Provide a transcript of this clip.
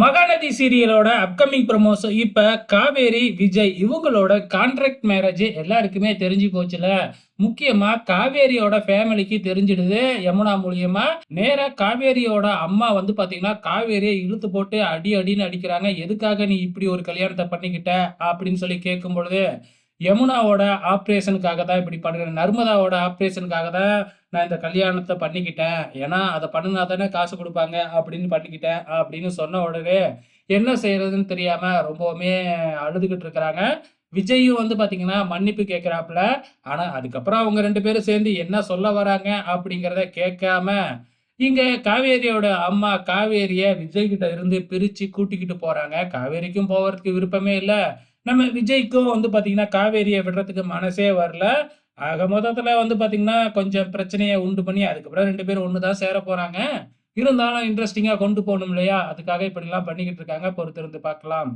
Mahanadi சீரியலோட upcoming promotion இப்போ காவேரி விஜய் இவங்களோட contract marriage எல்லாருக்குமே தெரிஞ்சு போச்சுல. முக்கியமா காவேரியோட ஃபேமிலிக்கு தெரிஞ்சிடுது. யமுனா மூலியமா நேராக காவேரியோட அம்மா வந்து பாத்தீங்கன்னா காவேரியை இழுத்து போட்டு அடி அடின்னு அடிக்கிறாங்க. எதுக்காக நீ இப்படி ஒரு கல்யாணத்தை பண்ணிக்கிட்ட? அப்படின்னு சொல்லி கேட்கும் பொழுது யமுனாவோட ஆப்ரேஷனுக்காக தான் இப்படி பண்ணுறேன் நர்மதாவோட ஆப்ரேஷனுக்காக தான் நான் இந்த கல்யாணத்தை பண்ணிக்கிட்டேன். ஏன்னா அதை பண்ணினா தானே காசு கொடுப்பாங்க அப்படின்னு பண்ணிக்கிட்டேன் அப்படின்னு சொன்ன உடனே என்ன செய்யறதுன்னு தெரியாம ரொம்பவுமே அழுதுகிட்டு இருக்கிறாங்க. விஜயும் வந்து பார்த்தீங்கன்னா மன்னிப்பு கேட்குறாப்புல ஆனால் அதுக்கப்புறம் அவங்க ரெண்டு பேரும் சேர்ந்து என்ன சொல்ல வராங்க அப்படிங்கிறத கேட்காம இங்கே காவேரியோட அம்மா காவேரியை விஜய் கிட்ட இருந்து பிரித்து கூட்டிக்கிட்டு போகிறாங்க காவேரிக்கும் போகிறதுக்கு விருப்பமே இல்லை. நம்ம விஜய்க்கும் வந்து பாத்தீங்கன்னா காவேரியை விடுறதுக்கு மனசே வரல. ஆக மொத்தத்துல வந்து பாத்தீங்கன்னா கொஞ்சம் பிரச்சனையை உண்டு பண்ணி அதுக்கப்புறம் ரெண்டு பேரும் ஒண்ணுதான் சேர போறாங்க. இருந்தாலும் இன்ட்ரெஸ்டிங்கா கொண்டு போகணும் இல்லையா? அதுக்காக இப்படி எல்லாம் பண்ணிக்கிட்டு இருக்காங்க. பொறுத்திருந்து பார்க்கலாம்.